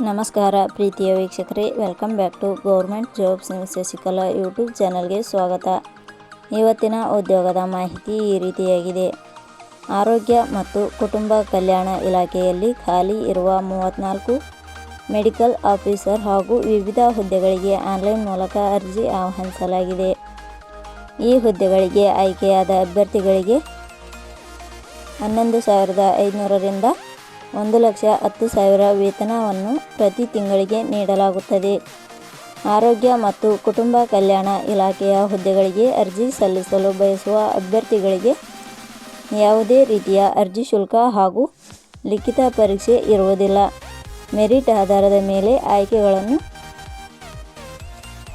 ನಮಸ್ಕಾರ ಪ್ರೀತಿಯ ವೀಕ್ಷಕರೇ welcome back to government jobs Shashikala YouTube ಚಾನಲ್ಗೆ ಸ್ವಾಗತ. ಇವತ್ತಿನ ಉದ್ಯೋಗದ ಮಾಹಿತಿ ಈ ರೀತಿಯಾಗಿದೆ. ಆರೋಗ್ಯ ಮತ್ತು ಕುಟುಂಬ ಕಲ್ಯಾಣ ಇಲಾಖೆಯಲ್ಲಿ ಖಾಲಿ ಇರುವ ಮೂವತ್ತ್ನಾಲ್ಕು ಮೆಡಿಕಲ್ ಆಫೀಸರ್ ಹಾಗೂ ವಿವಿಧ ಹುದ್ದೆಗಳಿಗೆ ಆನ್ಲೈನ್ ಮೂಲಕ ಅರ್ಜಿ ಆಹ್ವಾನಿಸಲಾಗಿದೆ. ಈ ಹುದ್ದೆಗಳಿಗೆ ಆಯ್ಕೆಯಾದ ಅಭ್ಯರ್ಥಿಗಳಿಗೆ ಹನ್ನೊಂದು ಸಾವಿರದ ಐದುನೂರರಿಂದ ಒಂದು ಲಕ್ಷ ಹತ್ತು ಸಾವಿರ ವೇತನವನ್ನು ಪ್ರತಿ ತಿಂಗಳಿಗೆ ನೀಡಲಾಗುತ್ತದೆ. ಆರೋಗ್ಯ ಮತ್ತು ಕುಟುಂಬ ಕಲ್ಯಾಣ ಇಲಾಖೆಯ ಹುದ್ದೆಗಳಿಗೆ ಅರ್ಜಿ ಸಲ್ಲಿಸಲು ಬಯಸುವ ಅಭ್ಯರ್ಥಿಗಳಿಗೆ ಯಾವುದೇ ರೀತಿಯ ಅರ್ಜಿ ಶುಲ್ಕ ಹಾಗೂ ಲಿಖಿತ ಪರೀಕ್ಷೆ ಇರುವುದಿಲ್ಲ. ಮೆರಿಟ್ ಆಧಾರದ ಮೇಲೆ ಆಯ್ಕೆಗಳನ್ನು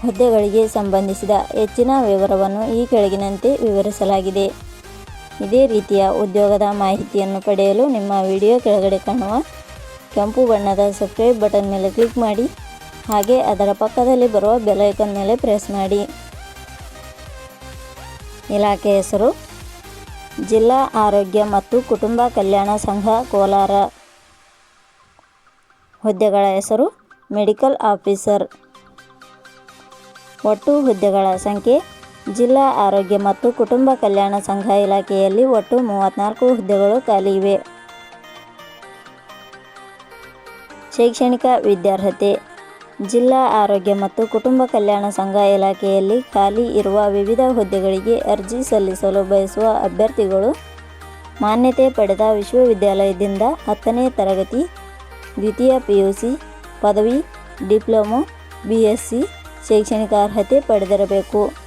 ಹುದ್ದೆಗಳಿಗೆ ಸಂಬಂಧಿಸಿದ ಹೆಚ್ಚಿನ ವಿವರವನ್ನು ಈ ಕೆಳಗಿನಂತೆ ವಿವರಿಸಲಾಗಿದೆ. ಇದೇ ರೀತಿಯ ಉದ್ಯೋಗದ ಮಾಹಿತಿಯನ್ನು ಪಡೆಯಲು ನಿಮ್ಮ ವಿಡಿಯೋ ಕೆಳಗಡೆ ಕಾಣುವ ಕೆಂಪು ಬಣ್ಣದ ಸಬ್ಸ್ಕ್ರೈಬ್ ಬಟನ್ ಮೇಲೆ ಕ್ಲಿಕ್ ಮಾಡಿ, ಹಾಗೆ ಅದರ ಪಕ್ಕದಲ್ಲಿ ಬರುವ ಬೆಲೈಕನ್ ಮೇಲೆ ಪ್ರೆಸ್ ಮಾಡಿ. ಇಲಾಖೆ ಹೆಸರು, ಜಿಲ್ಲಾ ಆರೋಗ್ಯ ಮತ್ತು ಕುಟುಂಬ ಕಲ್ಯಾಣ ಸಂಘ ಕೋಲಾರ. ಹುದ್ದೆಗಳ ಹೆಸರು ಮೆಡಿಕಲ್ ಆಫೀಸರ್ ಒಟ್ಟು ಹುದ್ದೆಗಳ ಸಂಖ್ಯೆ ಜಿಲ್ಲಾ ಆರೋಗ್ಯ ಮತ್ತು ಕುಟುಂಬ ಕಲ್ಯಾಣ ಸಂಘ ಇಲಾಖೆಯಲ್ಲಿ ಒಟ್ಟು ಮೂವತ್ತ್ನಾಲ್ಕು ಹುದ್ದೆಗಳು ಖಾಲಿ ಇವೆ. ಶೈಕ್ಷಣಿಕ ವಿದ್ಯಾರ್ಹತೆ, ಜಿಲ್ಲಾ ಆರೋಗ್ಯ ಮತ್ತು ಕುಟುಂಬ ಕಲ್ಯಾಣ ಸಂಘ ಇಲಾಖೆಯಲ್ಲಿ ಖಾಲಿ ಇರುವ ವಿವಿಧ ಹುದ್ದೆಗಳಿಗೆ ಅರ್ಜಿ ಸಲ್ಲಿಸಲು ಬಯಸುವ ಅಭ್ಯರ್ಥಿಗಳು ಮಾನ್ಯತೆ ಪಡೆದ ವಿಶ್ವವಿದ್ಯಾಲಯದಿಂದ ಹತ್ತನೇ ತರಗತಿ, ದ್ವಿತೀಯ ಪಿ ಯು ಸಿ ಪದವಿ, ಡಿಪ್ಲೊಮೊ ಬಿ ಎಸ್ ಸಿ ಶೈಕ್ಷಣಿಕ ಅರ್ಹತೆ ಪಡೆದಿರಬೇಕು.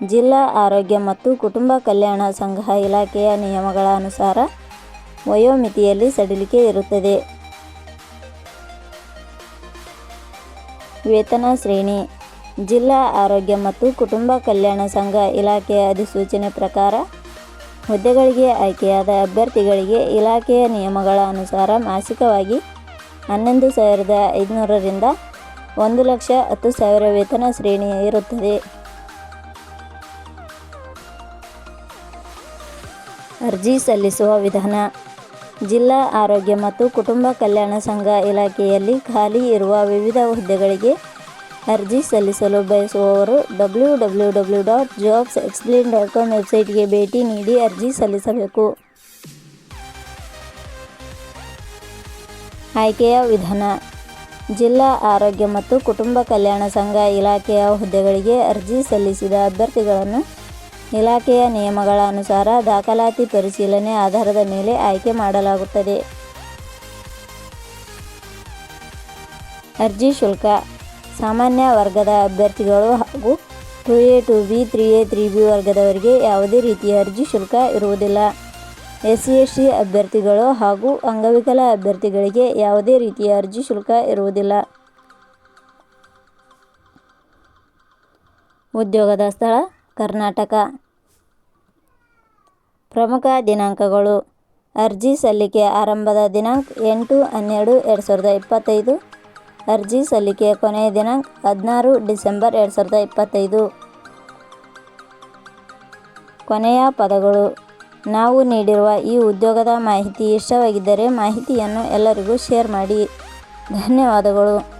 ಜಿಲ್ಲಾ ಆರೋಗ್ಯ ಮತ್ತು ಕುಟುಂಬ ಕಲ್ಯಾಣ ಸಂಘ ಇಲಾಖೆಯ ನಿಯಮಗಳ ಅನುಸಾರ ವಯೋಮಿತಿಯಲ್ಲಿ ಸಡಿಲಿಕೆ ಇರುತ್ತದೆ. ವೇತನ ಶ್ರೇಣಿ, ಜಿಲ್ಲಾ ಆರೋಗ್ಯ ಮತ್ತು ಕುಟುಂಬ ಕಲ್ಯಾಣ ಸಂಘ ಇಲಾಖೆಯ ಅಧಿಸೂಚನೆ ಪ್ರಕಾರ ಹುದ್ದೆಗಳಿಗೆ ಆಯ್ಕೆಯಾದ ಅಭ್ಯರ್ಥಿಗಳಿಗೆ ಇಲಾಖೆಯ ನಿಯಮಗಳ ಅನುಸಾರ ಮಾಸಿಕವಾಗಿ ಹನ್ನೊಂದು ಸಾವಿರದ ಐದುನೂರರಿಂದ ಒಂದು ಲಕ್ಷ ಹತ್ತು ಸಾವಿರ ವೇತನ ಶ್ರೇಣಿ ಇರುತ್ತದೆ. ಅರ್ಜಿ ಸಲ್ಲಿಸುವ ವಿಧಾನ. ಜಿಲ್ಲಾ ಆರೋಗ್ಯ ಮತ್ತು ಕುಟುಂಬ ಕಲ್ಯಾಣ ಸಂಘ ಇಲಾಖೆಯಲ್ಲಿ ಖಾಲಿ ಇರುವ ವಿವಿಧ ಹುದ್ದೆಗಳಿಗೆ ಅರ್ಜಿ ಸಲ್ಲಿಸಲು ಬಯಸುವವರು W W W dot jobs explain dot com ವೆಬ್ಸೈಟ್ಗೆ ಭೇಟಿ ನೀಡಿ ಅರ್ಜಿ ಸಲ್ಲಿಸಬೇಕು. ಆಯ್ಕೆಯ ವಿಧಾನ. ಜಿಲ್ಲಾ ಆರೋಗ್ಯ ಮತ್ತು ಕುಟುಂಬ ಕಲ್ಯಾಣ ಸಂಘ ಇಲಾಖೆಯ ಹುದ್ದೆಗಳಿಗೆ ಅರ್ಜಿ ಸಲ್ಲಿಸಿದ ಅಭ್ಯರ್ಥಿಗಳನ್ನು ಇಲಾಖೆಯ ನಿಯಮಗಳ ಅನುಸಾರ ದಾಖಲಾತಿ ಪರಿಶೀಲನೆ ಆಧಾರದ ಮೇಲೆ ಆಯ್ಕೆ ಮಾಡಲಾಗುತ್ತದೆ. ಅರ್ಜಿ ಶುಲ್ಕ. ಸಾಮಾನ್ಯ ವರ್ಗದ ಅಭ್ಯರ್ಥಿಗಳು ಹಾಗೂ two A two B, three A, three B ವರ್ಗದವರಿಗೆ ಯಾವುದೇ ರೀತಿಯ ಅರ್ಜಿ ಶುಲ್ಕ ಇರುವುದಿಲ್ಲ. ಎಸ್ ಸಿ ಎಸ್ ಸಿ ಅಭ್ಯರ್ಥಿಗಳು ಹಾಗೂ ಅಂಗವಿಕಲ ಅಭ್ಯರ್ಥಿಗಳಿಗೆ ಯಾವುದೇ ರೀತಿಯ ಅರ್ಜಿ ಶುಲ್ಕ ಇರುವುದಿಲ್ಲ. ಉದ್ಯೋಗದ ಸ್ಥಳ. ಕರ್ನಾಟಕ. ಪ್ರಮುಖ ದಿನಾಂಕಗಳು. ಅರ್ಜಿ ಸಲ್ಲಿಕೆ ಆರಂಭದ ದಿನಾಂಕ ಎಂಟು ಹನ್ನೆರಡು ಎರಡು ಸಾವಿರದ ಇಪ್ಪತ್ತೈದು. ಅರ್ಜಿ ಸಲ್ಲಿಕೆಯ ಕೊನೆಯ ದಿನಾಂಕ ಹದಿನಾರು ಡಿಸೆಂಬರ್ ಎರಡು ಸಾವಿರದ ಇಪ್ಪತ್ತೈದು. ಕೊನೆಯ ಪದಗಳು. ನಾವು ನೀಡಿರುವ ಈ ಉದ್ಯೋಗದ ಮಾಹಿತಿ ಇಷ್ಟವಾಗಿದ್ದರೆ ಮಾಹಿತಿಯನ್ನು ಎಲ್ಲರಿಗೂ ಶೇರ್ ಮಾಡಿ. ಧನ್ಯವಾದಗಳು.